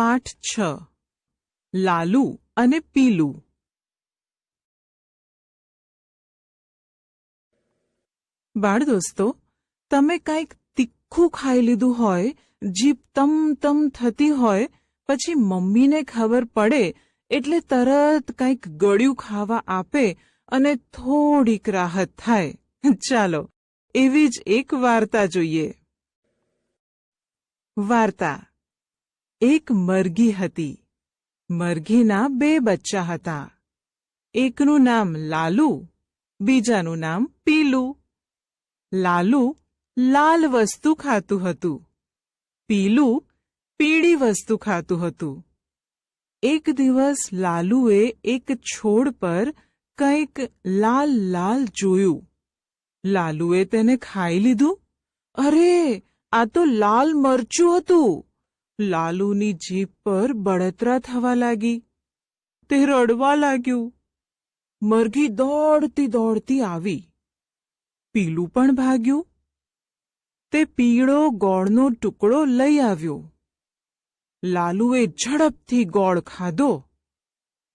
પાઠ છ. લાલુ અને પીલું. બાળ દોસ્તો તમે કંઈક તીખું ખાઈ લીધું હોય, જીભ તમ તમ થતી હોય, પછી મમ્મીને ખબર પડે, એટલે તરત કંઈક ગળ્યું ખાવા આપે અને થોડીક રાહત થાય. ચાલો, એવી જ એક વાર્તા જોઈએ. વાર્તા. એક મરઘી હતી. મરઘીના બે બચ્ચા હતા. એકનું નામ લાલુ, બીજાનું નામ પીલું. લાલુ લાલ વસ્તુ ખાતું હતું. પીલું પીળી વસ્તુ ખાતું હતું. એક દિવસ લાલુએ એક છોડ પર કંઈક લાલ લાલ જોયું. લાલુએ તેને ખાઈ લીધું. અરે, આ તો લાલ મરચું હતું. લાલુની જીભ પર બળતરા થવા લાગી. તે રડવા લાગ્યું. મરઘી દોડતી દોડતી આવી. પીલું પણ ભાગ્યું. તે પીળો ગોળનો ટુકડો લઈ આવ્યો. લાલુએ ઝડપથી ગોળ ખાધો.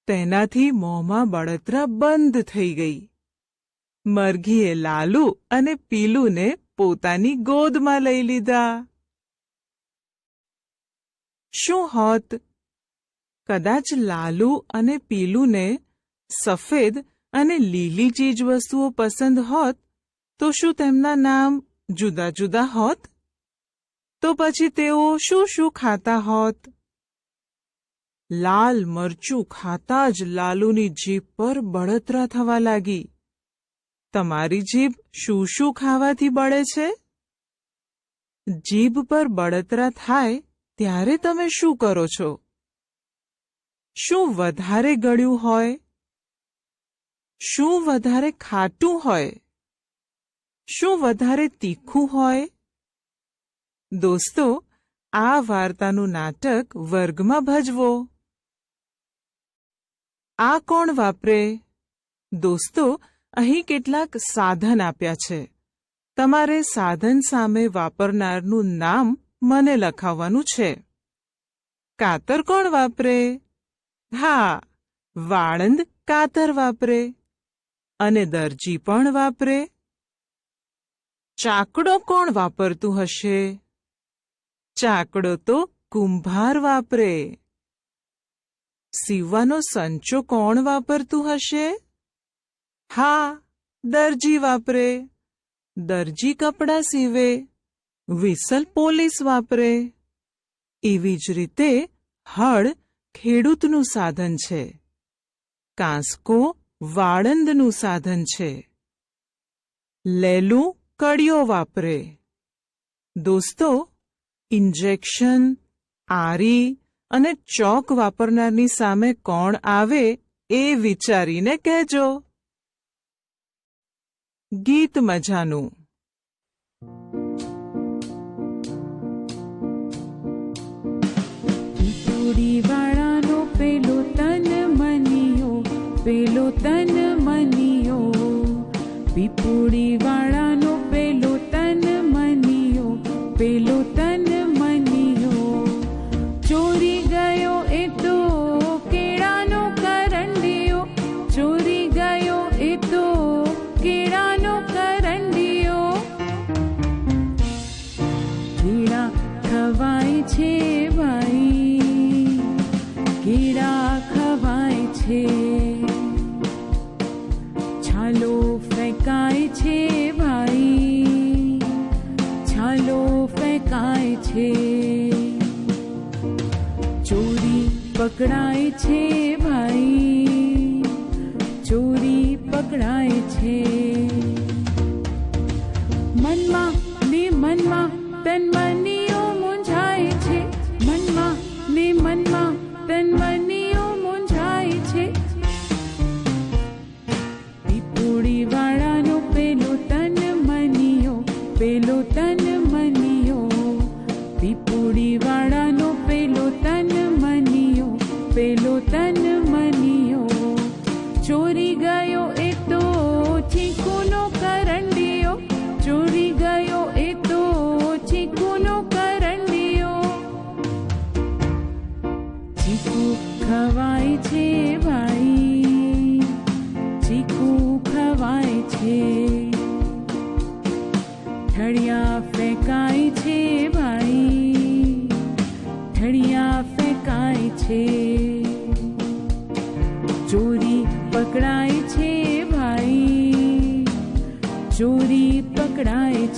તેનાથી મોંમાં બળતરા બંધ થઈ ગઈ. મરઘીએ લાલુ અને પીલુને પોતાની ગોદમાં લઈ લીધા. શું હોત? કદાચ લાલુ અને પીલુને સફેદ અને લીલી ચીજવસ્તુઓ પસંદ હોત, તો શું તેમના નામ જુદા જુદા હોત? તો પછી તેઓ શું શું ખાતા હોત? લાલ મરચું ખાતા જ લાલુની જીભ પર બળતરા થવા લાગી. તમારી જીભ શું શું ખાવાથી બળે છે? જીભ પર બળતરા થાય ત્યારે તમે શું કરો છો? શું વધારે ગળ્યું હોય? શું વધારે ખાટું હોય? શું વધારે તીખું હોય? દોસ્તો, આ વાર્તાનું નાટક વર્ગમાં ભજવો. આ કોણ વાપરે? દોસ્તો, અહીં કેટલાક સાધન આપ્યા છે. તમારે સાધન સામે વાપરનારનું નામ મને લખાવવાનું છે. કાતર કોણ વાપરે? હા, વાળંદ કાતર વાપરે. અને દરજી પણ વાપરે. ચાકડો કોણ વાપરતું હશે? ચાકડો તો કુંભાર વાપરે. સીવવાનો સંચો કોણ વાપરતું હશે? હા, દરજી વાપરે. દરજી કપડાં સીવે. વિસલ પોલીસ વાપરે. એવી જ રીતે હળ ખેડૂતનું સાધન છે. કાંસકો વાળંદનું સાધન છે. લેલું કડિયો વાપરે. દોસ્તો, ઇન્જેક્શન, આરી અને ચોક વાપરનારની સામે કોણ આવે એ વિચારીને કહેજો. ગીત મજાનું. பொடி ચોરી ગયો એ ચીકુનો કરંડિયો. ચોરી ગયો એ ચીકુનો કરંડિયો. ચીકુ ખવાય છે ભાઈ ચીકુ ખવાય છે. ઠળિયા ફેંકાય છે ભાઈ ઠળિયા ફેંકાય છે.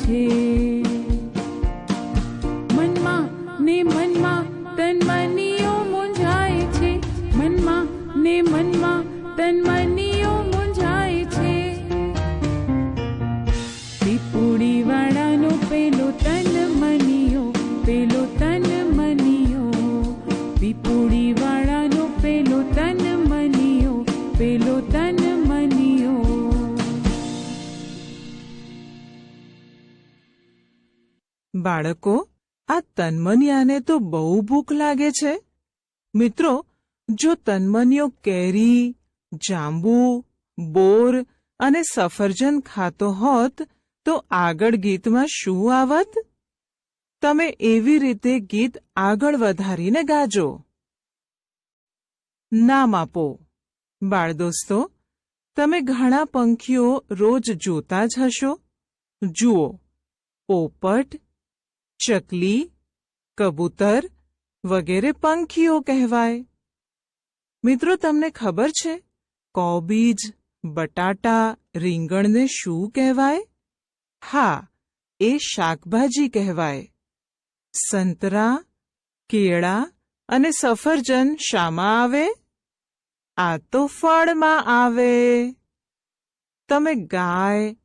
tears. બાળકો, આ તન્મનિયાને તો બહુ ભૂખ લાગે છે. મિત્રો, જો તન્મનિયો કેરી, જાંબુ, બોર અને સફરજન ખાતો હોત, તો આગળ ગીતમાં શું આવત? તમે એવી રીતે ગીત આગળ વધારીને ગાજો. નામ આપો. બાળદોસ્તો, તમે ઘણા પંખીઓ રોજ જોતા જ હશો. જુઓ. પોપટ ચકલી, કબૂતર વગેરે પંખીઓ કહેવાય. મિત્રો, તમને ખબર છે, કોબીજ, બટાટા, રીંગણને શું કહેવાય? હા, એ શાકભાજી કહેવાય. સંતરા, કેળા અને સફરજન શામાં આવે? આ તો ફળમાં આવે. તમે ગાય,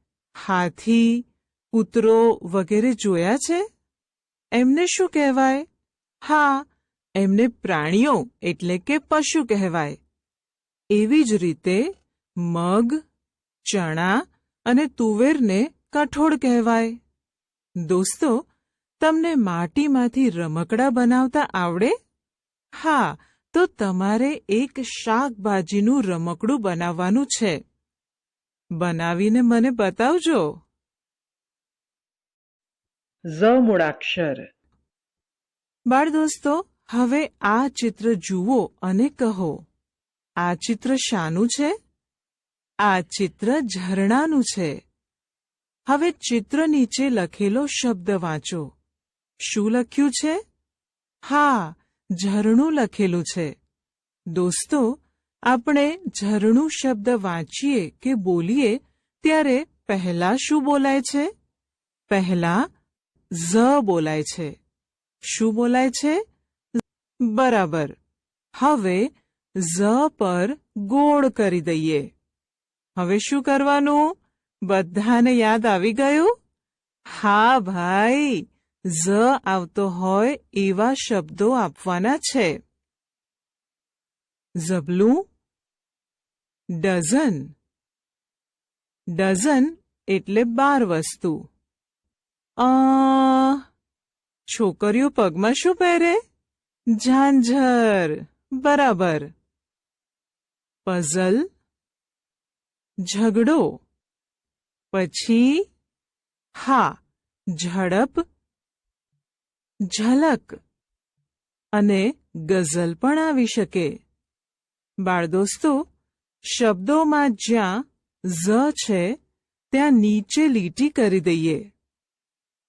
હાથી, કૂતરો વગેરે જોયા છે? એમને શું કહેવાય? હા, એમને પ્રાણીઓ એટલે કે પશુ કહેવાય. એવી જ રીતે મગ, ચણા અને તુવેરને કઠોળ કહેવાય. દોસ્તો, તમને માટીમાંથી રમકડા બનાવતા આવડે? હા, તો તમારે એક શાકભાજીનું રમકડું બનાવવાનું છે. બનાવીને મને બતાવજો. ઝ મૂળાક્ષર. બાળ દોસ્તો હવે આ ચિત્ર જુઓ અને કહો, આ ચિત્ર શાનું છે? આ ચિત્ર ઝરણાનું છે. હવે ચિત્ર નીચે લખેલો શબ્દ વાંચો. શું લખ્યું છે? હા, ઝરણું લખેલું છે. દોસ્તો, આપણે ઝરણું શબ્દ વાંચીએ કે બોલીએ, ત્યારે પહેલા શું બોલાય છે? પહેલા ઝ બોલાય છે. શું બોલાય છે? બરાબર. હવે ઝ પર ગોળ કરી દઈએ. હવે શું કરવાનું? બધાને યાદ આવી ગયું? હા ભાઈ, ઝ આવતો હોય એવા શબ્દો આપવાના છે. ઝબલું. ડઝન. ડઝન એટલે બાર વસ્તુ. અ, છોકરીઓ પગમાં શું પહેરે? ઝાંઝર. બરાબર. પઝલ. ઝઘડો. પછી, હા, ઝડપ. ઝલક. અને ગઝલ પણ આવી શકે. બાળદોસ્તો, શબ્દોમાં જ્યાં ઝ છે, ત્યાં નીચે લીટી કરી દઈએ.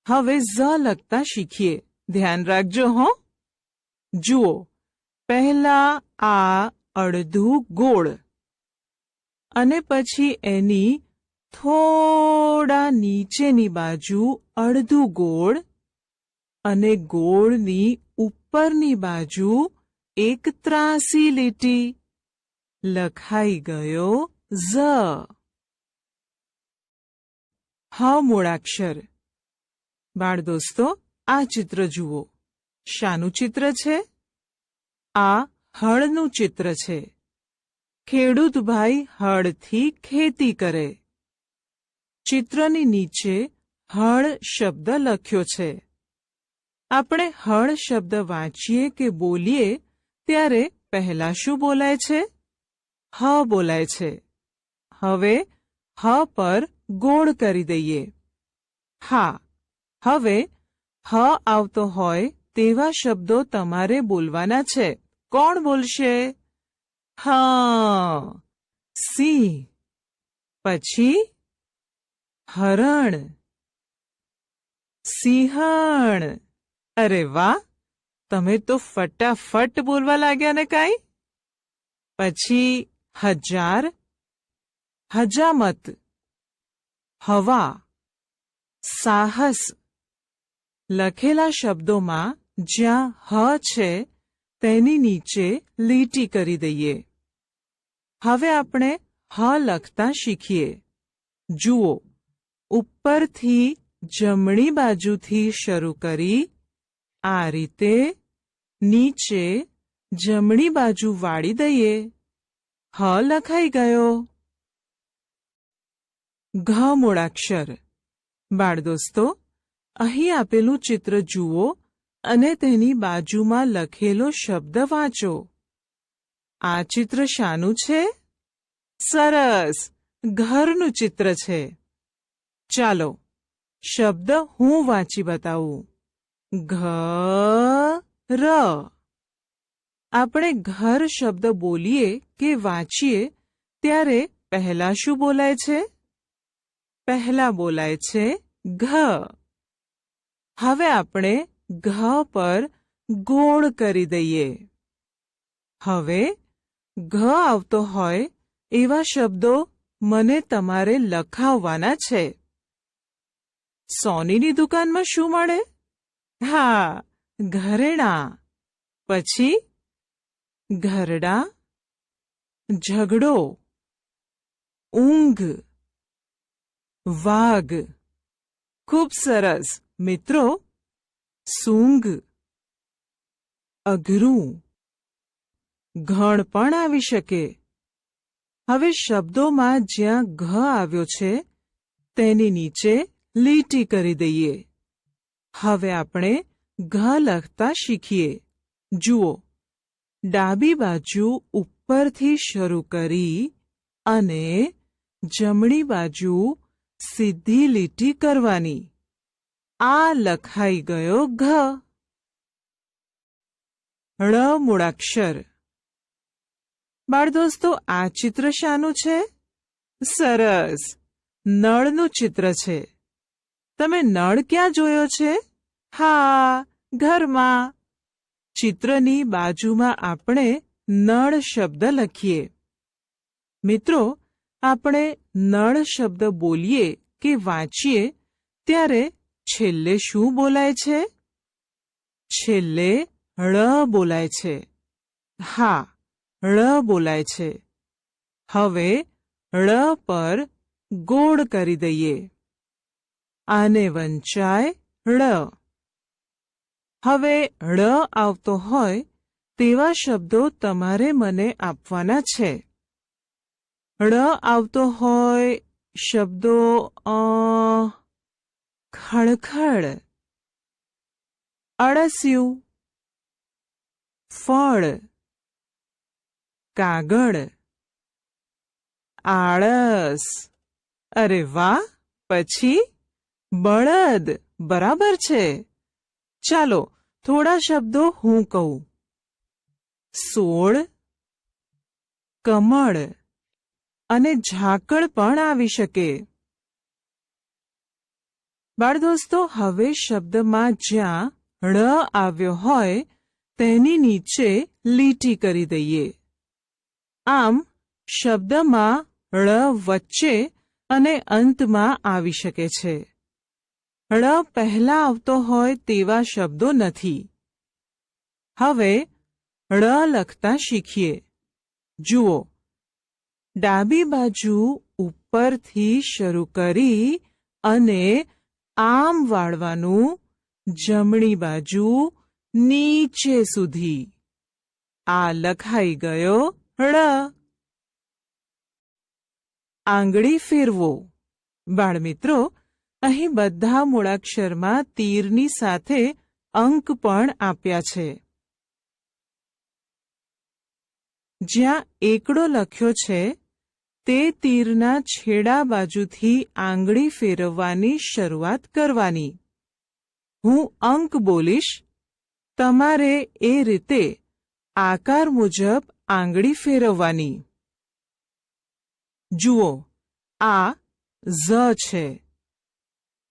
હવે ઝ લખતા શીખીએ. ધ્યાન રાખજો હો. જુઓ. પહેલા આ અડધું ગોળ. અને પછી એની થોડા નીચેની બાજુ અડધું ગોળ અને ગોળની ઉપરની બાજુ એક ત્રાસી લીટી. લખાઈ ગયો ઝ. હ, મૂળાક્ષર. બાળ દોસ્તો, આ ચિત્ર જુઓ. શાનું ચિત્ર છે? આ હળનું ચિત્ર છે. ખેડૂત ભાઈ હળથી ખેતી કરે. ચિત્રની નીચે હળ શબ્દ લખ્યો છે. આપણે હળ શબ્દ વાંચીએ કે બોલીએ, ત્યારે પહેલા શું બોલાય છે? હ બોલાય છે. હવે હ પર ગોળ કરી દઈએ. હા હવે, હ આવતો હોય તેવા શબ્દો તમારે બોલવાના છે. કોણ બોલશે? હા સિંહ પછી, હરણ. સિંહણ. અરે વાહ! તમે તો ફટાફટ બોલવા લાગ્યા ને કાંઈ? પછી, હજાર. હજામત. હવા. સાહસ. લખેલા શબ્દોમાં જ્યાં હ છે, તેની નીચે લીટી કરી દઈએ. હવે આપણે હ લખતા શીખીએ. જુઓ, ઉપરથી જમણી બાજુથી શરૂ કરી, આ રીતે નીચે જમણી બાજુ વાળી દઈએ. હ લખાઈ ગયો. ઘ મૂળાક્ષર. બાળ દોસ્તો અહીં આપેલું ચિત્ર જુઓ અને તેની બાજુમાં લખેલો શબ્દ વાંચો. આ ચિત્ર શાનું છે? સરસ! ઘરનું ચિત્ર છે. ચાલો, શબ્દ હું વાંચી બતાવું. ઘર. આપણે ઘર શબ્દ બોલીએ કે વાંચીએ ત્યારે પહેલા શું બોલાય છે? પહેલા બોલાય છે ઘ. હવે આપણે ઘ પર ગોળ કરી દઈએ. હવે ઘ આવતો હોય એવા શબ્દો મને તમારે લખાવવાના છે. સોનીની દુકાનમાં શું મળે? હા, ઘરેણાં. પછી ઘરડા, ઝઘડો, ઊંઘ, વાઘ. ખૂબ સરસ. મિત્રો સૂંગ અઘરું, ઘણ પણ આવી શકે. હવે શબ્દોમાં જ્યાં ઘ આવ્યો છે, તેની નીચે લીટી કરી દઈએ. હવે આપણે ઘ લખતા શીખીએ. જુઓ, ડાબી બાજુ ઉપરથી શરૂ કરી અને જમણી બાજુ સીધી લીટી કરવાની. આ લખાઈ ગયો ઘ. ળ મૂળાક્ષર. બાળ દોસ્તો આ ચિત્ર શાનું છે? સરસ. નળનું ચિત્ર છે. તમે નળ ક્યાં જોયો છે? હા, ઘરમાં. ચિત્રની બાજુમાં આપણે નળ શબ્દ લખીએ. મિત્રો, આપણે નળ શબ્દ બોલીએ કે વાંચીએ, ત્યારે છેલ્લે શું બોલાય છે? છેલ્લે ળ બોલાય છે. હા, ળ બોલાય છે. હવે ળ પર ગોળ કરી દઈએ. આને વંચાય ળ. હવે ળ આવતો હોય તેવા શબ્દો તમારે મને આપવાના છે. ળ આવતો હોય શબ્દો અ ખળખળ. અળસિયું. ફળ. કાગળ. આળસ. અરે વાહ, પછી? બળદ. બરાબર છે. ચાલો, થોડા શબ્દો હું કહું. સોળ. કમળ. અને ઝાકળ પણ આવી શકે. બાળ દોસ્તો, હવે શબ્દમાં જ્યાં ળ આવ્યો હોય, તેની નીચે લીટી કરી દઈએ. આમ, શબ્દમાં ળ વચ્ચે અને અંતમાં આવી શકે છે. ળ પહેલા આવતો હોય તેવા શબ્દો નથી. હવે, ળ લખતા શીખીએ. જુઓ. ડાબી બાજુ ઉપરથી શરૂ કરી અને આમ વાળવાનું જમણી બાજુ નીચે સુધી. આ લખાઈ ગયો ળ. આંગળી ફેરવો. બાળમિત્રો, અહીં બધા મૂળાક્ષરમાં તીરની સાથે અંક પણ આપ્યા છે. જ્યાં એકડો લખ્યો છે તે તીરના છેડા બાજુથી આંગળી ફેરવવાની શરૂઆત કરવાની. હું અંક બોલીશ. તમારે એ રીતે આકાર મુજબ આંગળી ફેરવવાની. જુઓ, આ ઝ છે.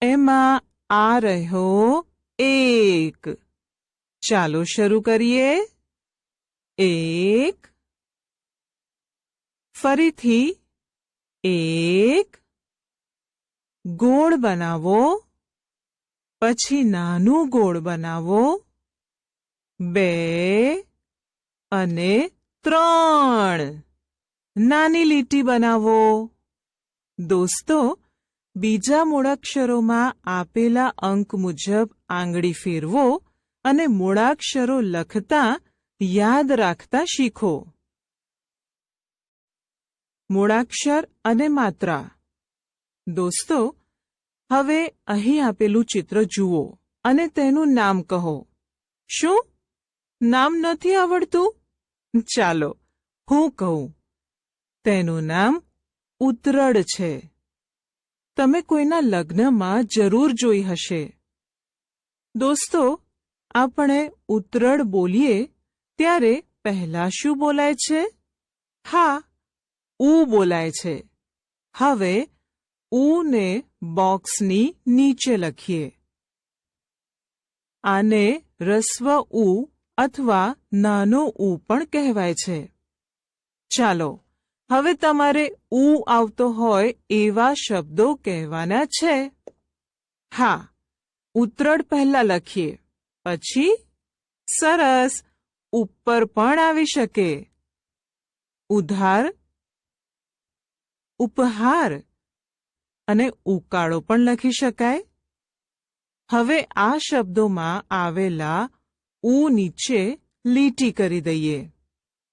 એમાં આ રહ્યો એક. ચાલો શરૂ કરીએ. એક. ફરીથી એક ગોળ બનાવો, પછી નાનું ગોળ બનાવો, બે અને ત્રણ. નાની લીટી બનાવો. દોસ્તો, બીજા મૂળાક્ષરોમાં આપેલા અંક મુજબ આંગળી ફેરવો અને મૂળાક્ષરો લખતા યાદ રાખતા શીખો. મૂળાક્ષર અને માત્રા. દોસ્તો, હવે અહીં આપેલું ચિત્ર જુઓ અને તેનું નામ કહો. શું? નામ નથી આવડતું? ચાલો, હું કહું. તેનું નામ ઉતરડ છે. તમે કોઈના લગ્નમાં જરૂર જોઈ હશે. દોસ્તો, આપણે ઉતરડ બોલીએ ત્યારે પહેલા શું બોલાય છે? હા ઉ બોલાય છે. હવે ઉને બોક્સની નીચે લખીએ. આને રસ્વ ઉ અથવા નાનો ઉ પણ કહેવાય છે. ચાલો, હવે તમારે ઉ આવતો હોય એવા શબ્દો કહેવાના છે. હા ઉતરડ પહેલા લખીએ. પછી સરસ, ઉપર પણ આવી શકે. ઉધાર ઉપહાર અને ઉકાળો પણ લખી શકાય. હવે આ શબ્દોમાં આવેલા ઉ નીચે લીટી કરી દઈએ.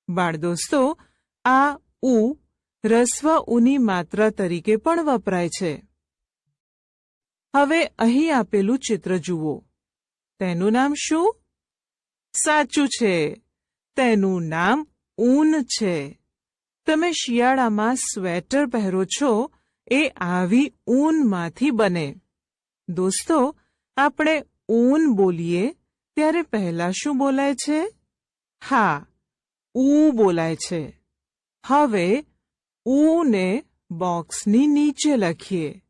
બાળદોસ્તો, આ ઉ રસ્વ ઉની માત્રા તરીકે પણ વપરાય છે. હવે અહીં આપેલું ચિત્ર જુઓ. તેનું નામ શું? સાચું છે. તેનું નામ ઊન છે. તમે શિયાળામાં સ્વેટર પહેરો છો, એ આવી ઊનમાંથી બને. દોસ્તો, આપણે ઊન બોલીએ ત્યારે પહેલા શું બોલાય છે? હા ઉ બોલાય છે. હવે ઊને બોક્સની નીચે લખીએ.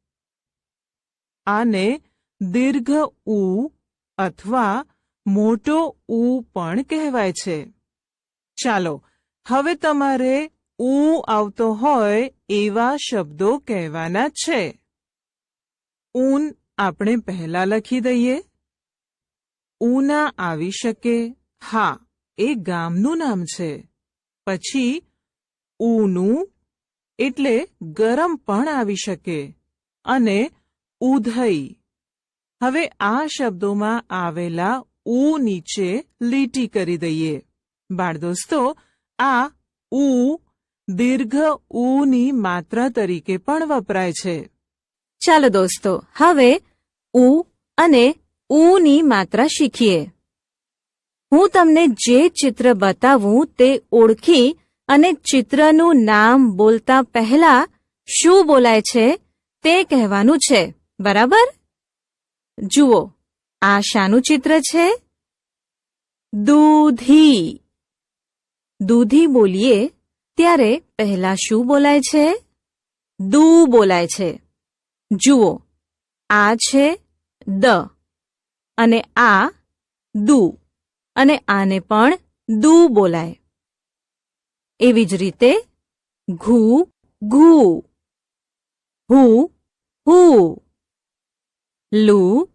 આને દીર્ઘ ઉ અથવા મોટો ઉ પણ કહેવાય છે. ચાલો, હવે તમારે ઉ આવતો હોય એવા શબ્દો કહેવાના છે. ઊન આપણે પહેલા લખી દઈએ. ઉના આવી શકે. હા, એ ગામનું નામ છે. પછી ઊનું એટલે ગરમ પણ આવી શકે. અને ઉધઈ. હવે આ શબ્દોમાં આવેલા ઉ નીચે લીટી કરી દઈએ. બાળદોસ્તો, આ ઉ દીર્ઘ ઉની માત્રા તરીકે પણ વપરાય છે. ચાલો દોસ્તો, હવે ઉ અને ઉની માત્રા શીખીએ. હું તમને જે ચિત્ર બતાવું તે ઓળખી અને ચિત્રનું નામ બોલતા પહેલા શું બોલાય છે તે કહેવાનું છે, બરાબર? જુઓ, આ શાનું ચિત્ર છે? દૂધી. દૂધી બોલીએ ત્યારે પહેલા શું બોલાય છે? દુ બોલાય છે. જુઓ, આ છે દ અને આ દુ અને આને પણ દુ બોલાય. એવી જ રીતે ઘુ ઘુ, હુ હુ, લુ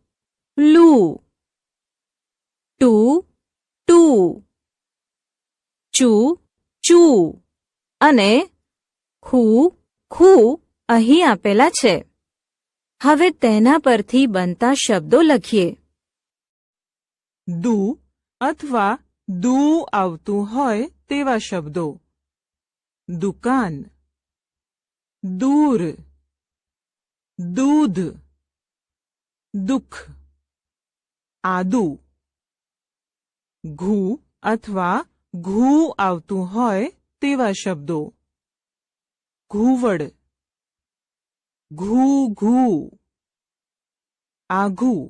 લુ, ટુ ટુ, ચુ ચુ. અને ખુ ખુ અહીં આપેલા છે. હવે તેના પરથી બનતા શબ્દો લખીએ. દુ અથવા દુ આવતું હોય તેવા શબ્દો. દુકાન. દૂર. દૂધ. દુઃખ. આદુ. ઘૂ અથવા ઘૂ આવતું હોય તેવા શબ્દો ઘૂવડ ઘૂ ઘૂ આઘું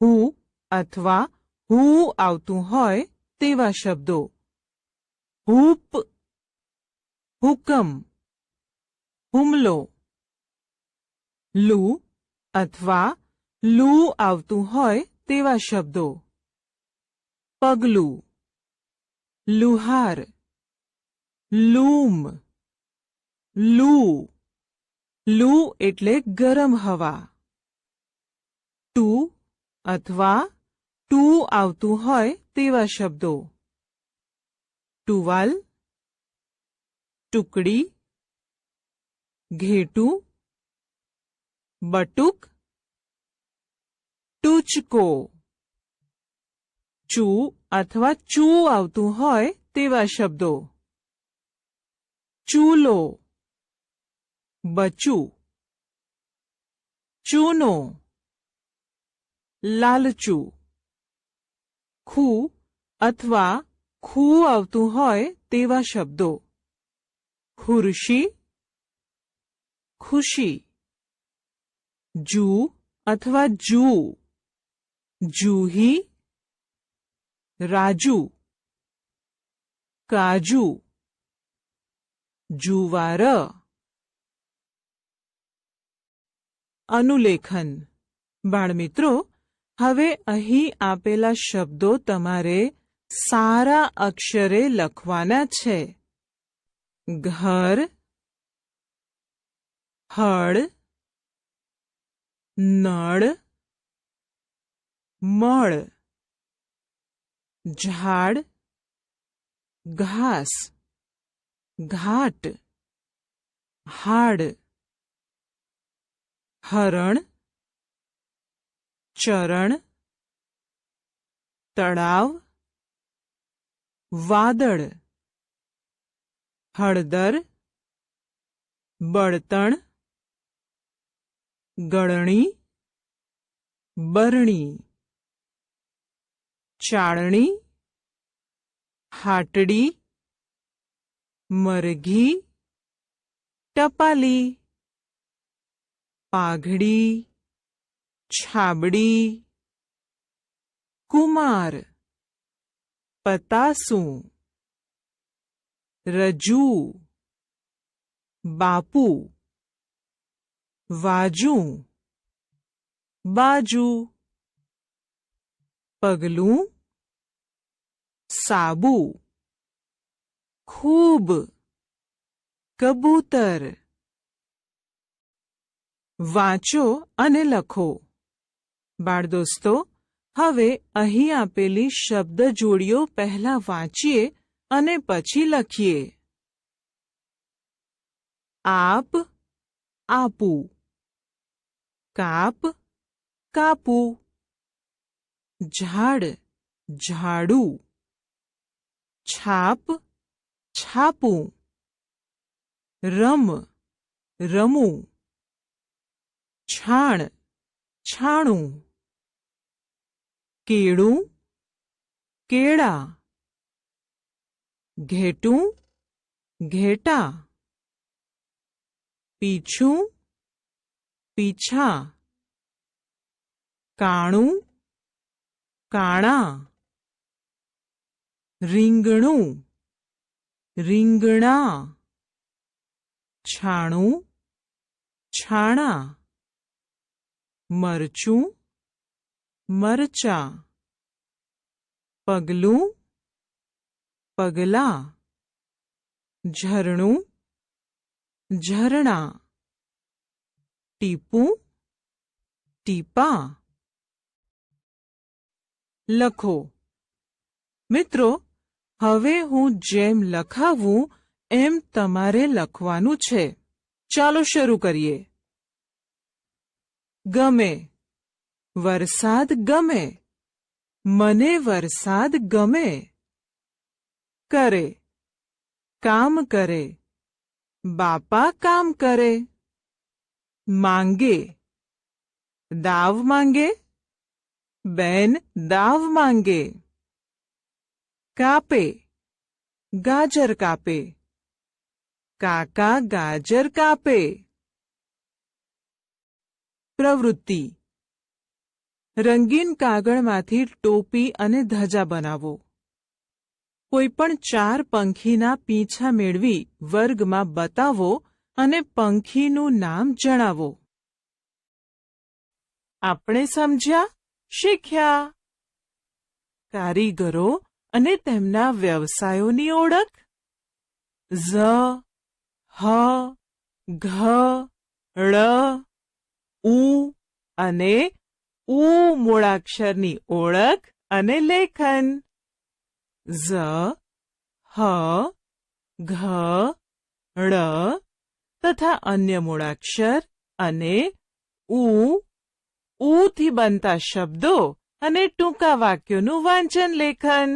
હું અથવા હું આવતું હોય તેવા શબ્દો હૂપ હુકમ હુમલો લૂ અથવા લૂ આવતું હોય તેવા શબ્દો પગલું લુહાર લૂમ લૂ લૂ એટલે ગરમ હવા ટુ અથવા ટુ આવતું હોય તેવા શબ્દો ટુવાલ ટુકડી ઘેટું બટુક ટૂચકો ચૂ અથવા ચૂ આવતું હોય તેવા શબ્દો ચૂલો બચું ચૂનો લાલચું ખૂ અથવા ખૂ આવતું હોય તેવા શબ્દો ખુરશી ખુશી જૂ અથવા જૂ જૂહી રાજુ, કાજુ, જુવાર, અનુલેખન. બાળમિત્રો, હવે અહીં આપેલા શબ્દો તમારે સારા અક્ષરે લખવાના છે. ઘર, હળ, નળ, મળ. झाड़ घास घाट हाड़ हरण चरण तड़ाव वादड़ हड़दर बर्तन गड़नी बरणी. ચાળણી હાટડી મરઘી ટપાલી પાઘડી છાબડી કુમાર પતાસું રજુ બાપુ વાજું બાજુ પગલું સાબુ, ખૂબ કબૂતર. વાંચો અને લખો. બાળદોસ્તો, હવે અહીં આપેલી શબ્દ જોડીઓ પહેલા વાંચીએ અને પછી લખીએ. આપ, આપું. કાપ, કાપું. झाड़, झाड़ू, छाप, छापू, रम, रमू, छाण, छाणू, केड़ू, केड़ा, घेटू, घेटा, पीछू, पीछा, काणू કાણા રીંગણું રીંગણા છાણું છાણા મરચું મરચા પગલું પગલા ઝરણું ઝરણા ટીપું ટીપા લખો. મિત્રો, હવે હું જેમ લખાવું, એમ તમારે લખવાનું છે. ચાલો શરૂ કરીએ. ગમે. વરસાદ ગમે. મને વરસાદ ગમે. કરે. કામ કરે. બાપા કામ કરે. માંગે. દાવ માંગે. બેન દાવ માંગે કાપે ગાજર કાપે કાકા ગાજર કાપે પ્રવૃત્તિ રંગીન કાગળમાંથી ટોપી અને ધજા બનાવો કોઈ પણ ચાર પંખીના પીંછા મેળવી વર્ગમાં બતાવો અને પંખીનું નામ જણાવો આપણે સમજ્યા શીખ્યા. કારીગરો અને તેમના વ્યવસાયોની ઓળખ. ઝ, હ, ઘ, ળ, ઉ અને ઉ મૂળાક્ષરની ઓળખ અને લેખન. ઝ, હ, ઘ, ળ તથા અન્ય મૂળાક્ષર અને ઉ ઉથી બનતા શબ્દો અને ટૂંકા વાક્યોનું વાંચન લેખન.